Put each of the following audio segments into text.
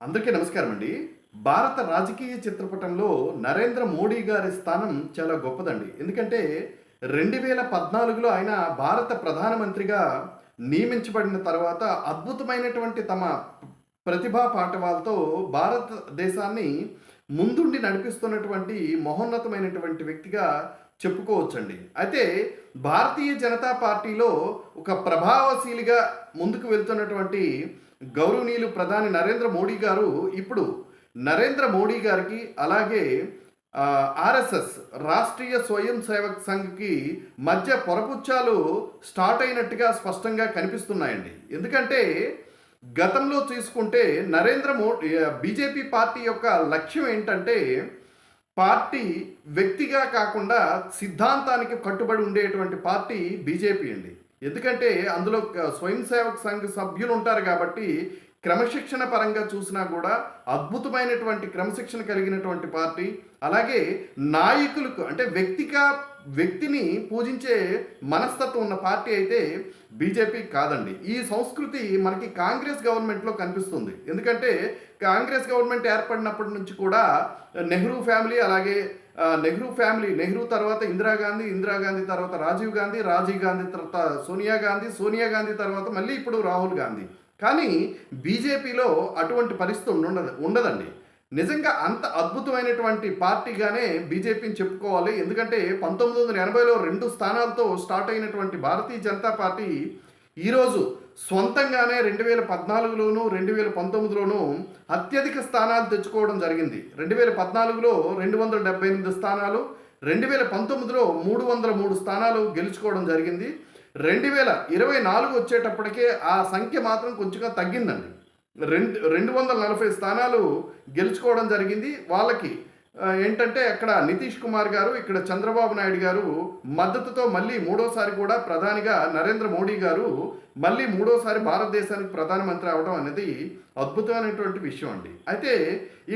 అందరికీ నమస్కారం అండి భారత రాజకీయ చిత్రపటంలో నరేంద్ర మోడీ గారి స్థానం చాలా గొప్పదండి. ఎందుకంటే రెండు వేల పద్నాలుగులో ఆయన భారత ప్రధానమంత్రిగా నియమించబడిన తర్వాత అద్భుతమైనటువంటి తమ ప్రతిభా పాఠవాలతో భారతదేశాన్ని ముందుండి నడిపిస్తున్నటువంటి మహోన్నతమైనటువంటి వ్యక్తిగా చెప్పుకోవచ్చండి. అయితే భారతీయ జనతా పార్టీలో ఒక ప్రభావశీలిగా ముందుకు వెళ్తున్నటువంటి గౌరవనీయులు ప్రధాని నరేంద్ర మోడీ గారు ఇప్పుడు నరేంద్ర మోడీ గారికి అలాగే ఆర్ఎస్ఎస్ రాష్ట్రీయ స్వయం సేవక్ సంఘ్కి మధ్య పొరపుచ్చాలు స్టార్ట్ అయినట్టుగా స్పష్టంగా కనిపిస్తున్నాయండి. ఎందుకంటే గతంలో తీసుకుంటే నరేంద్ర మోడీ బీజేపీ పార్టీ యొక్క లక్ష్యం ఏంటంటే పార్టీ వ్యక్తిగా కాకుండా సిద్ధాంతానికి కట్టుబడి ఉండేటువంటి పార్టీ బీజేపీ అండి. ఎందుకంటే అందులో స్వయం సేవక సంఘ సభ్యులు ఉంటారు కాబట్టి క్రమశిక్షణ పరంగా చూసినా కూడా అద్భుతమైనటువంటి క్రమశిక్షణ కలిగినటువంటి పార్టీ. అలాగే నాయకులకు అంటే వ్యక్తిగా వ్యక్తిని పూజించే మనస్తత్వం ఉన్న పార్టీ అయితే బీజేపీ కాదండి. ఈ సంస్కృతి మనకి కాంగ్రెస్ గవర్నమెంట్లో కనిపిస్తుంది. ఎందుకంటే కాంగ్రెస్ గవర్నమెంట్ ఏర్పడినప్పటి నుంచి కూడా నెహ్రూ ఫ్యామిలీ అలాగే నెహ్రూ ఫ్యామిలీ నెహ్రూ తర్వాత ఇందిరాగాంధీ ఇందిరాగాంధీ తర్వాత రాజీవ్ గాంధీ రాజీవ్ గాంధీ తర్వాత సోనియా గాంధీ సోనియా గాంధీ తర్వాత మళ్ళీ ఇప్పుడు రాహుల్ గాంధీ. కానీ బీజేపీలో అటువంటి పరిస్థితి ఉండదు ఉండదండి. నిజంగా అంత అద్భుతమైనటువంటి పార్టీగానే బీజేపీని చెప్పుకోవాలి. ఎందుకంటే పంతొమ్మిది వందల ఎనభైలో రెండు స్థానాలతో స్టార్ట్ అయినటువంటి భారతీయ జనతా పార్టీ ఈరోజు సొంతంగానే రెండు వేల పద్నాలుగులోను రెండు వేల పంతొమ్మిదిలోను అత్యధిక స్థానాలు తెచ్చుకోవడం జరిగింది. రెండు వేల పద్నాలుగులో రెండు వందల డెబ్బై ఎనిమిది స్థానాలు రెండు వేల పంతొమ్మిదిలో మూడు వందల మూడు స్థానాలు గెలుచుకోవడం జరిగింది. రెండు వేల ఇరవై నాలుగు వచ్చేటప్పటికే ఆ సంఖ్య మాత్రం కొంచెంగా తగ్గిందండి. రెండు రెండు వందల నలభై స్థానాలు గెలుచుకోవడం జరిగింది. వాళ్ళకి ఏంటంటే అక్కడ నితీష్ కుమార్ గారు ఇక్కడ చంద్రబాబు నాయుడు గారు మద్దతుతో మళ్ళీ మూడోసారి కూడా ప్రధానిగా నరేంద్ర మోడీ గారు మళ్ళీ మూడోసారి భారతదేశానికి ప్రధానమంత్రి అవడం అనేది అద్భుతమైనటువంటి విషయం అండి. అయితే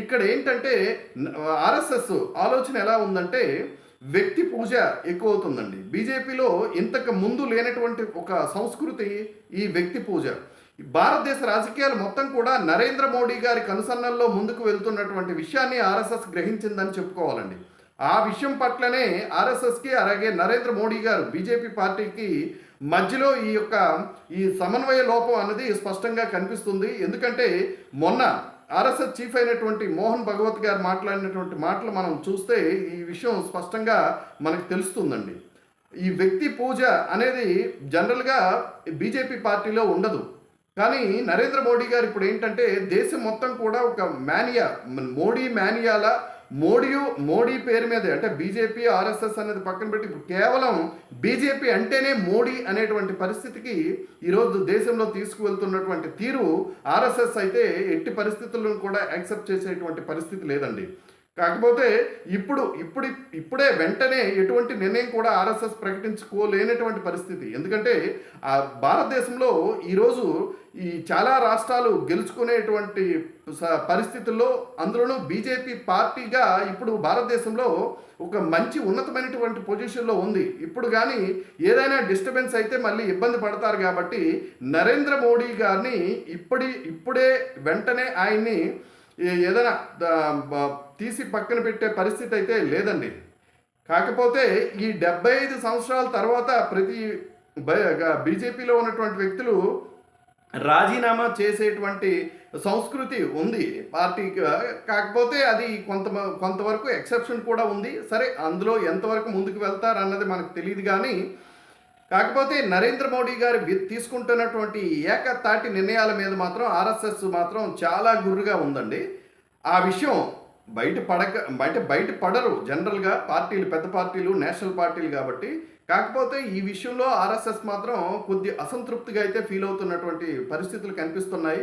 ఇక్కడ ఏంటంటే ఆర్ఎస్ఎస్ ఆలోచన ఎలా ఉందంటే వ్యక్తి పూజ ఎక్కువ అవుతుందండి బీజేపీలో ఇంతకు ముందు లేనటువంటి ఒక సంస్కృతి ఈ వ్యక్తి పూజ. భారతదేశ రాజకీయాలు మొత్తం కూడా నరేంద్ర మోడీ గారి కనుసన్నల్లో ముందుకు వెళ్తున్నటువంటి విషయాన్ని ఆర్ఎస్ఎస్ గ్రహించిందని చెప్పుకోవాలండి. ఆ విషయం పట్లనే ఆర్ఎస్ఎస్కి అలాగే నరేంద్ర మోడీ గారు బీజేపీ పార్టీకి మధ్యలో ఈ యొక్క ఈ సమన్వయ లోపం అన్నది స్పష్టంగా కనిపిస్తుంది. ఎందుకంటే మొన్న ఆర్ఎస్ఎస్ చీఫ్ అయినటువంటి మోహన్ భగవత్ గారు మాట్లాడినటువంటి మాటలు మనం చూస్తే ఈ విషయం స్పష్టంగా మనకు తెలుస్తుందండి. ఈ వ్యక్తి పూజ అనేది జనరల్గా బీజేపీ పార్టీలో ఉండదు. కానీ నరేంద్ర మోడీ గారు ఇప్పుడు ఏంటంటే దేశం మొత్తం కూడా ఒక మానియా మోడీ మానియాల మోడీ మోడీ పేరు మీదే అంటే బీజేపీ ఆర్ఎస్ఎస్ అనేది పక్కన పెట్టి ఇప్పుడు కేవలం బీజేపీ అంటేనే మోడీ అనేటువంటి పరిస్థితికి ఈరోజు దేశంలో తీసుకువెళ్తున్నటువంటి తీరు ఆర్ఎస్ఎస్ అయితే ఎట్టి పరిస్థితులను కూడా యాక్సెప్ట్ చేసేటువంటి పరిస్థితి లేదండి. కాకపోతే ఇప్పుడు ఇప్పుడు ఇప్పుడే వెంటనే ఎటువంటి నిర్ణయం కూడా ఆర్ఎస్ఎస్ ప్రకటించుకోలేనటువంటి పరిస్థితి. ఎందుకంటే ఆ భారతదేశంలో ఈరోజు ఈ చాలా రాష్ట్రాలు గెలుచుకునేటువంటి పరిస్థితుల్లో అందులోనూ బీజేపీ పార్టీగా ఇప్పుడు భారతదేశంలో ఒక మంచి ఉన్నతమైనటువంటి పొజిషన్లో ఉంది. ఇప్పుడు కానీ ఏదైనా డిస్టర్బెన్స్ అయితే మళ్ళీ ఇబ్బంది పడతారు కాబట్టి నరేంద్ర మోడీ గారిని ఇప్పటి ఇప్పుడే వెంటనే ఆయన్ని ఏదైనా తీసి పక్కన పెట్టే పరిస్థితి అయితే లేదండి. కాకపోతే ఈ డెబ్బై ఐదు సంవత్సరాల తర్వాత ప్రతి బీజేపీలో ఉన్నటువంటి వ్యక్తులు రాజీనామా చేసేటువంటి సంస్కృతి ఉంది. పార్టీకి కాకపోతే అది కొంత కొంతవరకు ఎక్సెప్షన్ కూడా ఉంది. సరే అందులో ఎంతవరకు ముందుకు వెళ్తారన్నది మనకు తెలియదు కానీ కాకపోతే నరేంద్ర మోడీ గారు తీసుకుంటున్నటువంటి ఏకతాటి నిర్ణయాల మీద మాత్రం ఆర్ఎస్ఎస్ మాత్రం చాలా గుర్రుగా ఉందండి. ఆ విషయం బయట పడక బయట బయట పడరు. జనరల్గా పార్టీలు పెద్ద పార్టీలు నేషనల్ పార్టీలు కాబట్టి. కాకపోతే ఈ విషయంలో ఆర్ఎస్ఎస్ మాత్రం కొద్ది అసంతృప్తిగా అయితే ఫీల్ అవుతున్నటువంటి పరిస్థితులు కనిపిస్తున్నాయి.